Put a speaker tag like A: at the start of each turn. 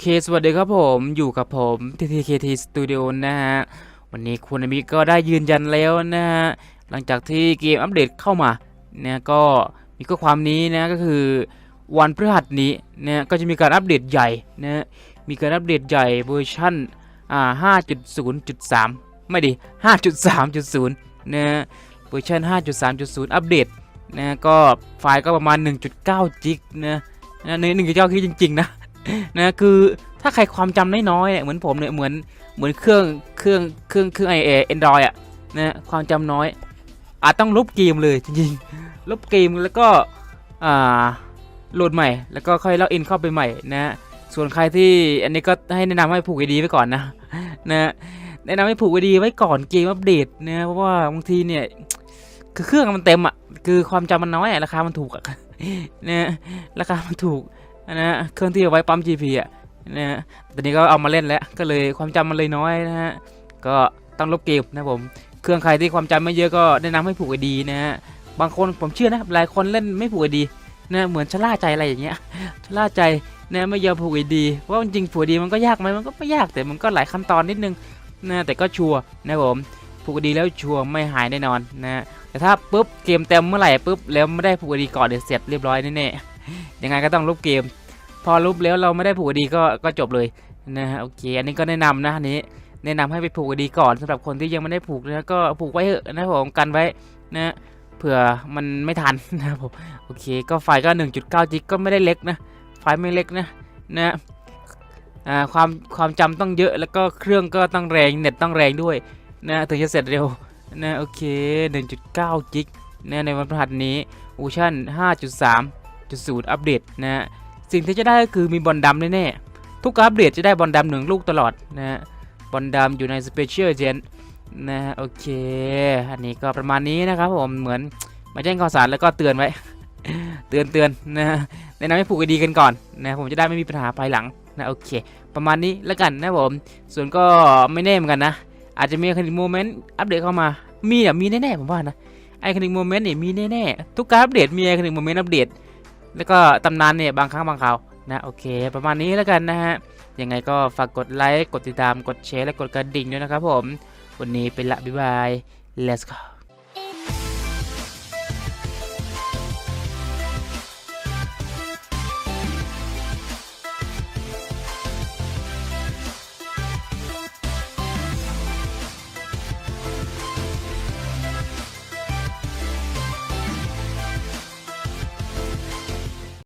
A: เค สวัสดีครับผมอยู่กับผม TTKT Studio นะฮะ วันนี้คุณอมิก็ได้ยืนยันแล้วนะฮะ หลังจากที่เกมอัปเดตเข้ามาเนี่ยก็มีข้อความนี้นะก็คือวันพฤหัสนี้เนี่ยก็จะมีการอัปเดตใหญ่นะมีการอัปเดตใหญ่เวอร์ชันอ่า5.0.3 ไม่ดิ5.3.0 นะเวอร์ชัน5.3.0 อัปเดตนะก็ไฟล์ก็ประมาณ 1.9 จิกนะนะใน1.9กิกจริงๆนะ นะคือถ้าใครความจำน้อยๆเนี่ยเหมือนผมเนี่ยเหมือนเหมือนเครื่องเครื่องเครื่องเครื่องไอเอ็นดรอยอะนะความจำน้อย อาจต้องลบเกมเลยจริงๆลบเกมแล้วก็อ่าโหลดใหม่ แล้วก็ค่อยล็อกอินเข้าไปใหม่นะส่วนใครที่อันนี้ก็ให้แนะนำให้ผูกไอดีไว้ก่อนนะนะแนะนำให้ผูกไอดีไว้ก่อนเกมอัปเดตนะเพราะว่าบางทีเนี่ยคือเครื่องมันเต็มอะคือความจำมันน้อยอะราคามันถูกอะนะราคามันถูก นะฮะเครื่องที่เอาไว้ปั๊ม GP อะนะฮะตอนนี้ก็เอามาเล่นแล้วก็เลยความจำมันเลยน้อยนะฮะก็ต้องลบเกมนะผมเครื่องใครที่ความจำไม่เยอะก็แนะนำให้ผูกไอดีนะฮะบางคนผมเชื่อนะหลายคนเล่นไม่ผูกไอดีนะเหมือนชะล่าใจอะไรอย่างเงี้ยชะล่าใจนะไม่ยอมผูกไอดีเพราะว่าจริงๆผูกไอดีมันก็ยากไหมมันก็ไม่ยากแต่มันก็หลายขั้นตอนนิดนึงนะแต่ก็ชัวร์นะผมผูกไอดีแล้วชัวร์ไม่หายแน่นอนนะแต่ถ้าปุ๊บเกมเต็มเมื่อไหร่ปุ๊บแล้วไม่ได้ผูกไอดีก่อนเดี๋ยวเสร็จเรียบร้อยแน่ๆ ยังไงก็ต้องลบเกม พอรูปแล้วเราไม่ได้ผูกดีก็ก็จบเลยนะฮะโอเค อันนี้ก็แนะนำนะอันนี้แนะนำให้ไปผูกดีก่อนสำหรับคนที่ยังไม่ได้ผูกนะก็ผูกไว้เถอะนะผมกันไว้นะเผื่อมันไม่ทันนะครับผมโอเค ก็ไฟก็ 1.9จิกก็ไม่ได้เล็กนะไฟไม่เล็กนะนะความความจำต้องเยอะแล้วก็เครื่องก็ต้องแรงเน็ตต้องแรงด้วยนะถึงจะเสร็จเร็วนะโอเค 1.9 จิกนะในวันพฤหัสนี้อร์ชัน 5.3.0อัปเดตนะสิ่งที่จะได้ก็คือมีบอลดำแน่ๆทุกอัปเดตจะได้บอลดำหนึ่งลูกตลอดนะฮะบอลดำอยู่ในสเปเชียลเจนนะฮะโอเคอันนี้ก็ประมาณนี้นะครับผมเหมือนมาแจ้งข่าวสารแล้วก็เตือนไว้ เตือนเตือนนะฮะแนะนำให้ผูกดีกันก่อนนะผมจะได้ไม่มีปัญหาภายหลังนะโอเค ประมาณนี้แล้วกันนะผมส่วนก็ไม่แน่เหมือนกันนะ อาจจะมีคณิโมเมนต์อัปเดตเข้ามามีอะมีแน่ๆผมว่านะไอคณิโมเมนต์เนี่ยมีแน่ๆทุกการอัปเดตมีไอคณิโมเมนต์อัปเดต แล้วก็ตำนานเนี่ยบางครั้งบางคราวนะโอเค ประมาณนี้แล้วกันนะฮะยังไงก็ฝากกดไลค์กดติดตามกดแชร์และกดกระดิ่งด้วยนะครับผม วันนี้เป็นละบ๊ายบาย let's go